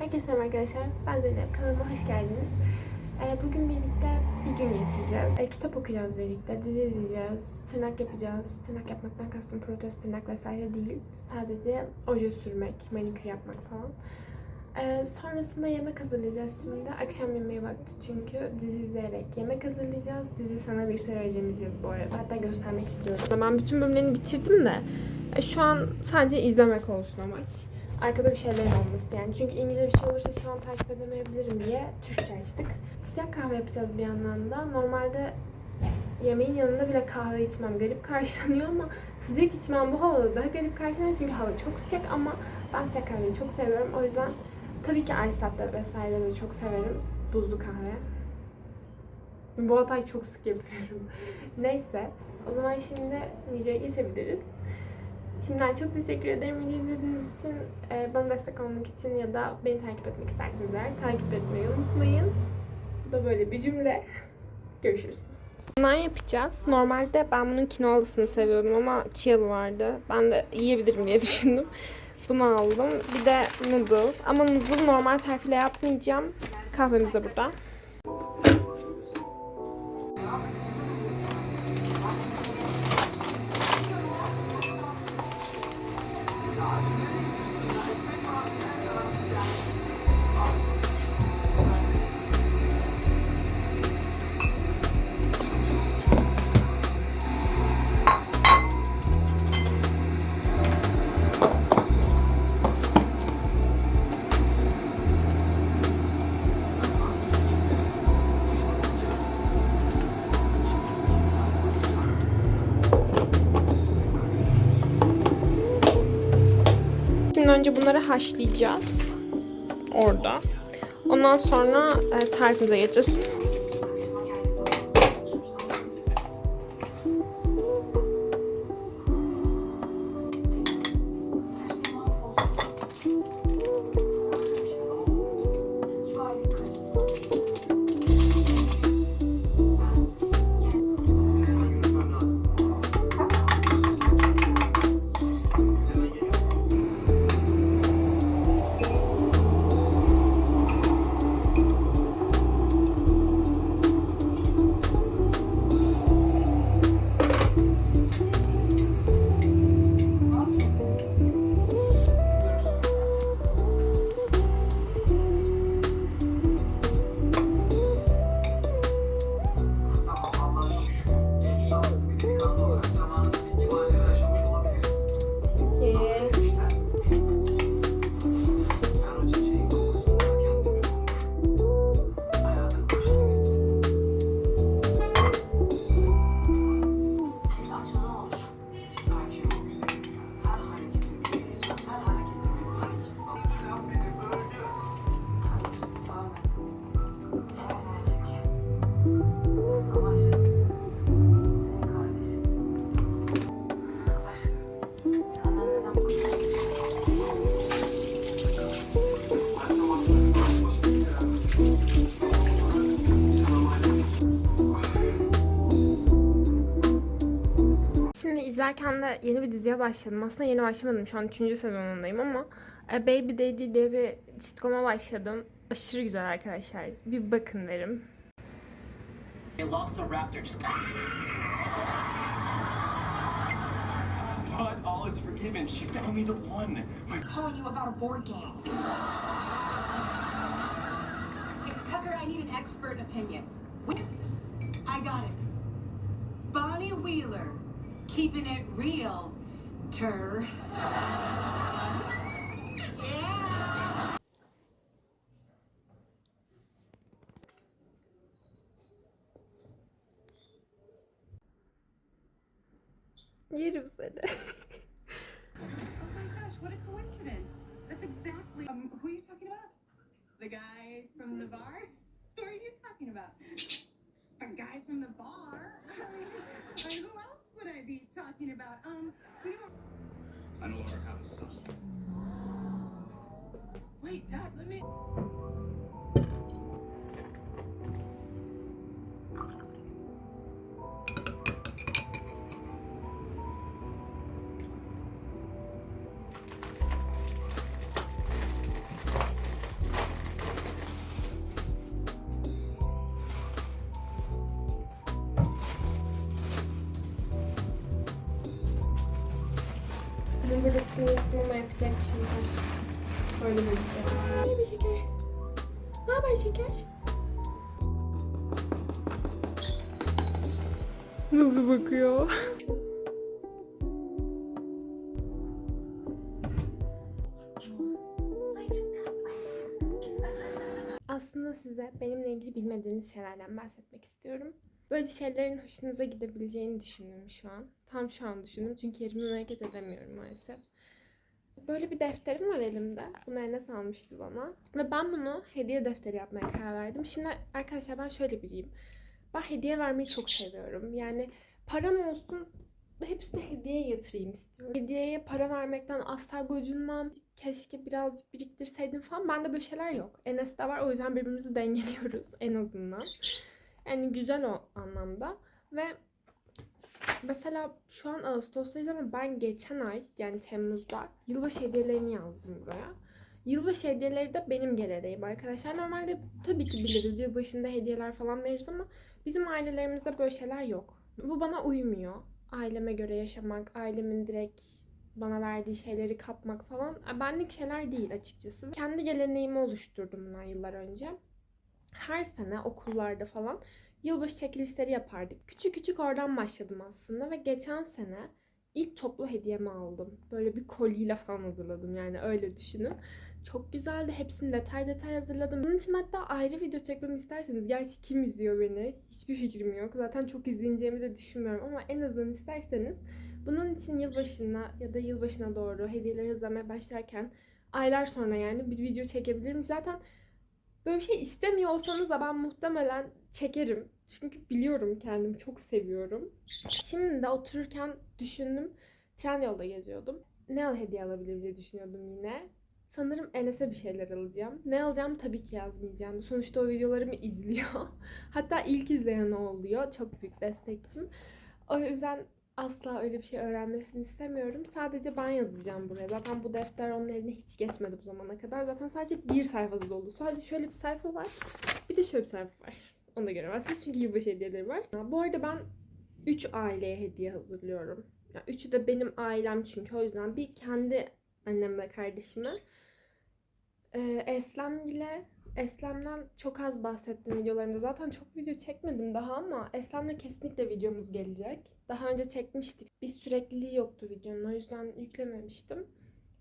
Herkese selam arkadaşlar. Ben Zeynep. Kanalıma hoş geldiniz. Ee, bugün birlikte bir gün geçireceğiz. Ee, kitap okuyacağız birlikte, dizi izleyeceğiz, tırnak yapacağız. Tırnak yapmaktan kastım protez tırnak vesaire değil. Sadece oje sürmek, manikür yapmak falan. Ee, sonrasında yemek hazırlayacağız şimdi. Akşam yemeği vakti çünkü dizi izleyerek yemek hazırlayacağız. Dizi sana bir sır vereceğiz bu arada. Hatta göstermek istiyorum. Ben bütün bölümlerini bitirdim de e, şu an sadece izlemek olsun amaç arkada bir şeyler olması yani. Çünkü İngilizce bir şey olursa şu an takip edemeyebilirim diye Türkçe açtık. Sıcak kahve yapacağız bir yandan da. Normalde yemeğin yanında bile kahve içmem garip karşılanıyor ama sıcak içmem bu havada daha garip karşılanıyor çünkü hava çok sıcak ama ben sıcak kahveyi çok seviyorum. O yüzden tabii ki ice latte vesaire de çok severim. Buzlu kahve. Bu hatayı çok sık yapıyorum. Neyse. O zaman şimdi videoya geçebiliriz. Şimdiden çok teşekkür ederim video izlediğiniz için. Ee, bana destek olmak için ya da beni takip etmek isterseniz eğer takip etmeyi unutmayın. Bu da böyle bir cümle. Görüşürüz. Bundan yapacağız. Normalde ben bunun kinolısını seviyorum ama chill vardı. Ben de yiyebilirim diye düşündüm. Bunu aldım. Bir de noodle. Ama noodle normal tarifiyle yapmayacağım. Kahvemiz de burada. Önce bunları haşlayacağız. Orada. Ondan sonra e, tarifimize geçeceğiz. İzlerken de yeni bir diziye başladım. Aslında yeni başlamadım. Şu an 3. sezonundayım ama e, Baby Daddy diye bir sitcom'a başladım. Aşırı güzel arkadaşlar. Bir bakın derim. But all is forgiven. She found me the one. My calling you about a board game. Hey, Tucker, I need an expert opinion. I got it. Bonnie Wheeler, keeping it real, Tur. Yeah. Yerim seni. Oh my gosh, what a coincidence. That's exactly um, who are you talking about? The guy from the bar? Who are you talking about? The guy from the bar? I mean, who else would I be talking about? Um, I have a son. wait, Dad, let me. Bunun burasını yıktım ama yapacak var. Böyle böleceğim. Merhaba şeker. Ne haber şeker? Nasıl bakıyor? Aslında size benimle ilgili bilmediğiniz şeylerden bahsetmek istiyorum. Böyle şeylerin hoşunuza gidebileceğini düşündüm şu an. Tam şu an düşündüm çünkü yerimden hareket edemiyorum maalesef. Böyle bir defterim var elimde. Bunu Enes almıştı bana. Ve ben bunu hediye defteri yapmaya karar verdim. Şimdi arkadaşlar ben şöyle biriyim. Ben hediye vermeyi çok seviyorum. Yani param olsun hepsini hediyeye yatırayım istiyorum. Hediyeye para vermekten asla gocunmam. Keşke birazcık biriktirseydim falan. Bende böyle şeyler yok. Enes'te var. O yüzden birbirimizi dengeliyoruz en azından. Yani güzel o anlamda. Ve mesela şu an Ağustos'tayız ama ben geçen ay yani Temmuz'da yılbaşı hediyelerini yazdım buraya. Yılbaşı hediyeleri de benim geleneğim arkadaşlar. Normalde tabii ki biliriz yılbaşında hediyeler falan veririz ama bizim ailelerimizde böyle şeyler yok. Bu bana uymuyor. Aileme göre yaşamak, ailemin direkt bana verdiği şeyleri kapmak falan benlik şeyler değil açıkçası. Kendi geleneğimi oluşturdum bundan yıllar önce. Her sene okullarda falan yılbaşı çekilişleri yapardık. Küçük küçük oradan başladım aslında ve geçen sene ilk toplu hediyemi aldım. Böyle bir koliyle falan hazırladım yani öyle düşünün. Çok güzeldi. Hepsini detay detay hazırladım. Bunun için hatta ayrı video çekmemi isterseniz. Gerçi kim izliyor beni? Hiçbir fikrim yok. Zaten çok izleneceğimi de düşünmüyorum ama en azından isterseniz bunun için yılbaşına ya da yılbaşına doğru hediyeleri hazırlamaya başlarken aylar sonra yani bir video çekebilirim. Zaten böyle bir şey istemiyor olsanız da ben muhtemelen çekerim. Çünkü biliyorum kendimi çok seviyorum. Şimdi de otururken düşündüm. Trendyol'da geziyordum. Ne al hediye alabilirim diye düşünüyordum yine. Sanırım Enes'e bir şeyler alacağım. Ne alacağım tabii ki yazmayacağım. Sonuçta o videolarımı izliyor. Hatta ilk izleyen o oluyor. Çok büyük destekçim. O yüzden asla öyle bir şey öğrenmesini istemiyorum. Sadece ben yazacağım buraya. Zaten bu defter onun eline hiç geçmedi bu zamana kadar. Zaten sadece bir sayfası dolu. Sadece şöyle bir sayfa var. Bir de şöyle bir sayfa var. Onu da göremezsiniz çünkü yılbaşı hediyeleri var. Bu arada ben 3 aileye hediye hazırlıyorum. Yani üçü de benim ailem çünkü o yüzden bir kendi annem ve kardeşime. Eslem ile Eslem'den çok az bahsettim videolarımda. Zaten çok video çekmedim daha ama Eslem'le kesinlikle videomuz gelecek. Daha önce çekmiştik. Bir sürekliliği yoktu videonun. O yüzden yüklememiştim.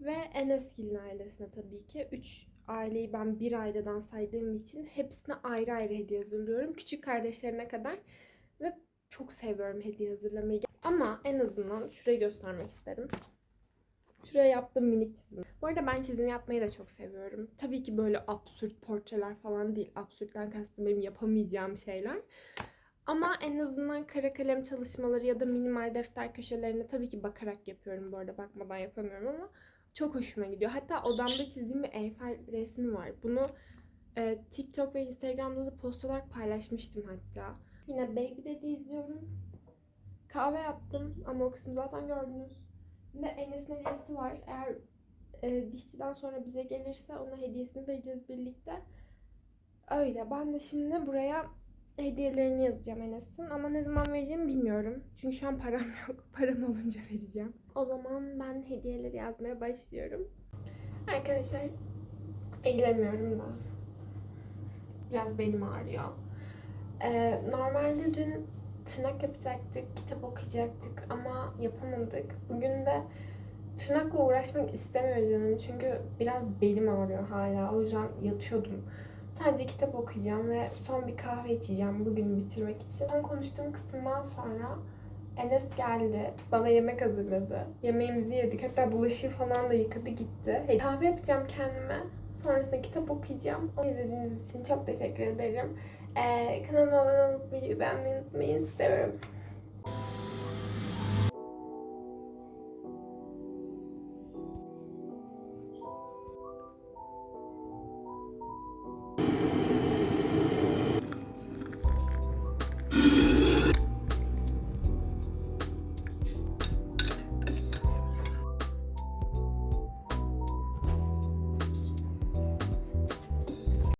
Ve Enesgil'in ailesine tabii ki. Üç aileyi ben bir aileden saydığım için hepsine ayrı ayrı hediye hazırlıyorum. Küçük kardeşlerine kadar. Ve çok seviyorum hediye hazırlamayı. Ama en azından şurayı göstermek isterim. Şuraya yaptığım minik çizim. Bu arada ben çizim yapmayı da çok seviyorum. Tabii ki böyle absürt portreler falan değil. Absürtten kastım benim yapamayacağım şeyler. Ama en azından kara kalem çalışmaları ya da minimal defter köşelerine tabii ki bakarak yapıyorum bu arada. Bakmadan yapamıyorum ama çok hoşuma gidiyor. Hatta odamda çizdiğim bir Eyfel resmi var. Bunu e, TikTok ve Instagram'da da post olarak paylaşmıştım hatta. Yine Baby Daddy izliyorum. Kahve yaptım ama o kısmı zaten gördünüz. De Enes'in hediyesi var. Eğer e, dişçiden sonra bize gelirse ona hediyesini vereceğiz birlikte. Öyle. Ben de şimdi buraya hediyelerini yazacağım Enes'in ama ne zaman vereceğimi bilmiyorum. Çünkü şu an param yok. Param olunca vereceğim. O zaman ben hediyeleri yazmaya başlıyorum. Arkadaşlar eğilemiyorum da. Biraz belim ağrıyor. Ee, normalde dün tırnak yapacaktık, kitap okuyacaktık ama yapamadık. Bugün de tırnakla uğraşmak istemiyor canım çünkü biraz belim ağrıyor hala. O yüzden yatıyordum. Sadece kitap okuyacağım ve son bir kahve içeceğim bugün bitirmek için. Son konuştuğum kısımdan sonra Enes geldi. Bana yemek hazırladı. Yemeğimizi yedik. Hatta bulaşığı falan da yıkadı gitti. Kahve yapacağım kendime. Sonrasında kitap okuyacağım. Onu izlediğiniz için çok teşekkür ederim. Ee, kanalıma abone olup videoyu beğenmeyi unutmayın. Seviyorum.